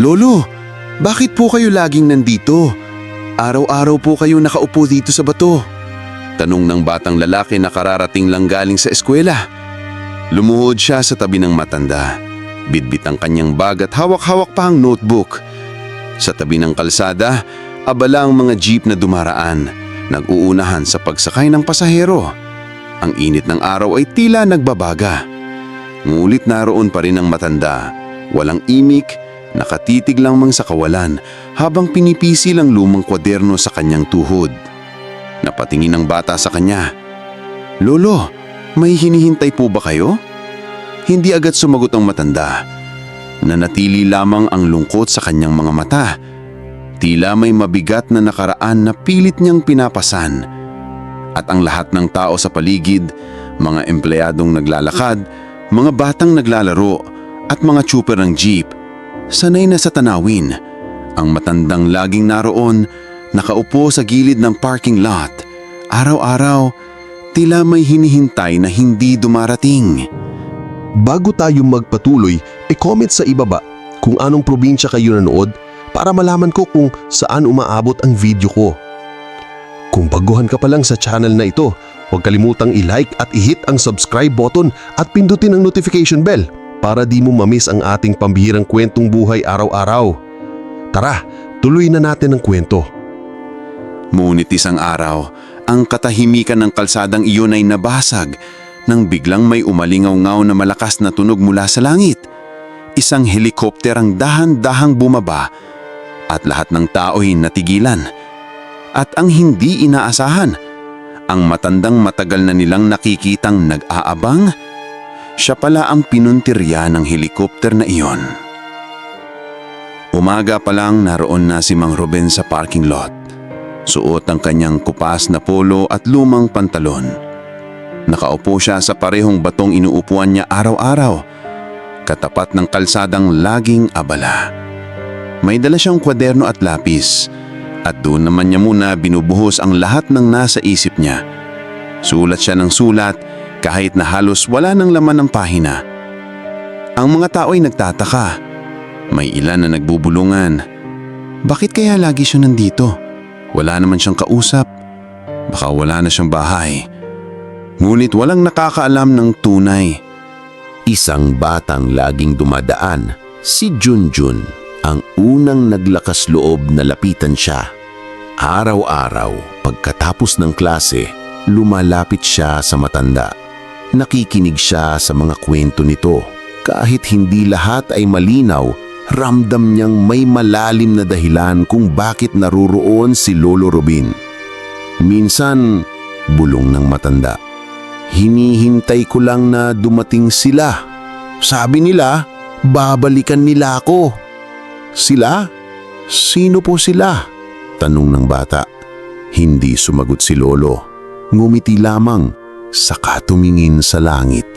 Lolo, bakit po kayo laging nandito? Araw-araw po kayo nakaupo dito sa bato. Tanong ng batang lalaki na kararating lang galing sa eskwela. Lumuhod siya sa tabi ng matanda. Bitbit ang kanyang bag at hawak-hawak pa ang notebook. Sa tabi ng kalsada, abala ang mga jeep na dumaraan, nag-uunahan sa pagsakay ng pasahero. Ang init ng araw ay tila nagbabaga. Ngulit naroon pa rin ang matanda. Walang imik, nakatitig lang mang sa kawalan habang pinipisi lang lumang kwaderno sa kanyang tuhod. Napatingin ang bata sa kanya. Lolo, may hinihintay po ba kayo? Hindi agad sumagot ang matanda. Nanatili lamang ang lungkot sa kanyang mga mata. Tila may mabigat na nakaraan na pilit niyang pinapasan. At ang lahat ng tao sa paligid, mga empleyadong naglalakad, mga batang naglalaro, at mga tsuper ng jeep, sanay na sa tanawin. Ang matandang laging naroon, nakaupo sa gilid ng parking lot. Araw-araw, tila may hinihintay na hindi dumarating. Bago tayo magpatuloy, e-comment sa ibaba kung anong probinsya kayo nanood para malaman ko kung saan umaabot ang video ko. Kung baguhan ka pa lang sa channel na ito, huwag kalimutang i-like at i-hit ang subscribe button at pindutin ang notification bell para di mo mamiss ang ating pambihirang kwentong buhay araw-araw. Tara, tuloy na natin ang kwento. Ngunit isang araw, ang katahimikan ng kalsadang iyon ay nabasag nang biglang may umalingaw-ngaw na malakas na tunog mula sa langit. Isang helikopter ang dahan-dahang bumaba at lahat ng tao'y natigilan. At ang hindi inaasahan, ang matandang matagal na nilang nakikitang nag-aabang, siya pala ang pinuntirya ng helikopter na iyon. Umaga pa lang naroon na si Mang Ruben sa parking lot. Suot ang kanyang kupas na polo at lumang pantalon. Nakaupo siya sa parehong batong inuupuan niya araw-araw, katapat ng kalsadang laging abala. May dala siyang kwaderno at lapis, at doon naman niya muna binubuhos ang lahat ng nasa isip niya. Sulat siya ng sulat kahit na halos wala ng laman ng pahina. Ang mga tao ay nagtataka. May ilan na nagbubulungan. Bakit kaya lagi siya nandito? Wala naman siyang kausap. Baka wala na siyang bahay. Ngunit walang nakakaalam ng tunay. Isang batang laging dumadaan, si Junjun, ang unang naglakas loob na lapitan siya. Araw-araw, pagkatapos ng klase, lumalapit siya sa matanda. Nakikinig siya sa mga kwento nito. Kahit hindi lahat ay malinaw, ramdam niyang may malalim na dahilan kung bakit naruroon si Lolo Robin. Minsan, bulong ng matanda. Hinihintay ko lang na dumating sila. Sabi nila, babalikan nila ako. Sila? Sino po sila? Tanong ng bata. Hindi sumagot si Lolo. Ngumiti lamang, saka tumingin sa langit.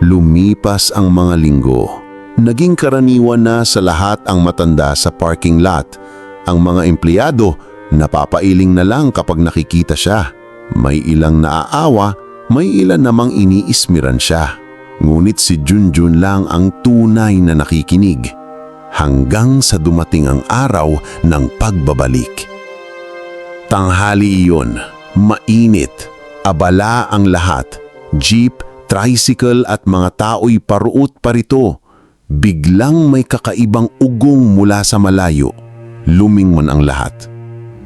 Lumipas ang mga linggo. Naging karaniwan na sa lahat ang matanda sa parking lot. Ang mga empleyado, napapailing na lang kapag nakikita siya. May ilang naaawa, may ilan namang iniismiran siya. Ngunit si Junjun lang ang tunay na nakikinig. Hanggang sa dumating ang araw ng pagbabalik. Tanghali iyon, mainit, abala ang lahat. Jeep, tricycle at mga tao'y paruot parito. Biglang may kakaibang ugong mula sa malayo. Lumingon ang lahat.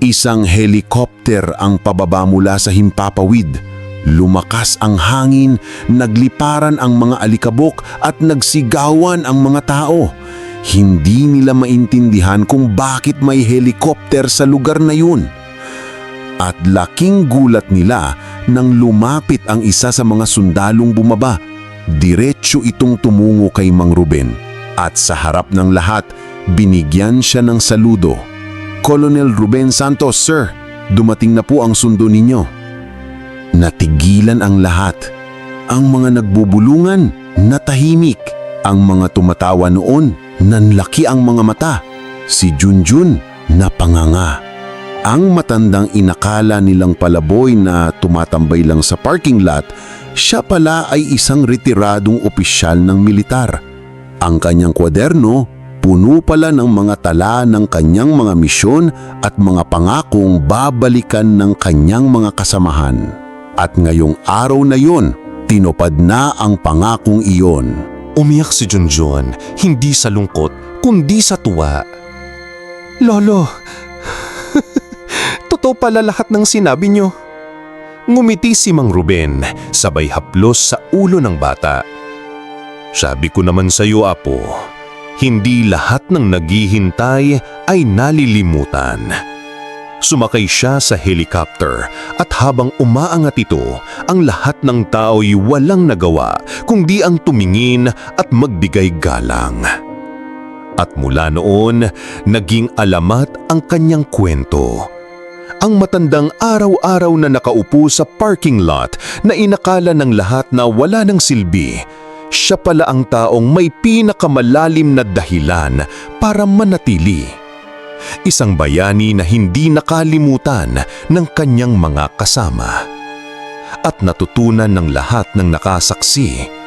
Isang helikopter ang pababa mula sa himpapawid. Lumakas ang hangin, nagliparan ang mga alikabok at nagsigawan ang mga tao. Hindi nila maintindihan kung bakit may helikopter sa lugar na yun. At laking gulat nila nang lumapit ang isa sa mga sundalong bumaba. Diretso itong tumungo kay Mang Ruben. At sa harap ng lahat, binigyan siya ng saludo. Colonel Ruben Santos, sir, dumating na po ang sundo ninyo. Natigilan ang lahat. Ang mga nagbubulungan, natahimik. Ang mga tumatawa noon, nanlaki ang mga mata. Si Junjun, napanganga. Ang matandang inakala nilang palaboy na tumatambay lang sa parking lot, siya pala ay isang retiradong opisyal ng militar. Ang kanyang kwaderno, puno pala ng mga tala ng kanyang mga misyon at mga pangakong babalikan ng kanyang mga kasamahan. At ngayong araw na yon, tinupad na ang pangakong iyon. Umiyak si Junjun, hindi sa lungkot, kundi sa tuwa. Lolo, totoo pala lahat ng sinabi niyo. Ngumiti si Mang Ruben, sabay haplos sa ulo ng bata. Sabi ko naman sa iyo, Apo, hindi lahat ng naghihintay ay nalilimutan. Sumakay siya sa helicopter at habang umaangat ito, ang lahat ng tao'y walang nagawa kundi ang tumingin at magbigay galang. At mula noon, naging alamat ang kanyang kwento. Ang matandang araw-araw na nakaupo sa parking lot na inakala ng lahat na wala ng silbi, siya pala ang taong may pinakamalalim na dahilan para manatili. Isang bayani na hindi nakalimutan ng kanyang mga kasama. At natutunan ng lahat ng nakasaksi.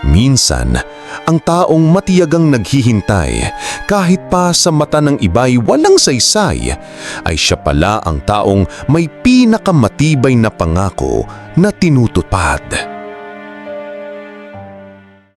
Minsan, ang taong matiyagang naghihintay kahit pa sa mata ng iba'y walang saysay, ay siya pala ang taong may pinakamatibay na pangako na tinutupad.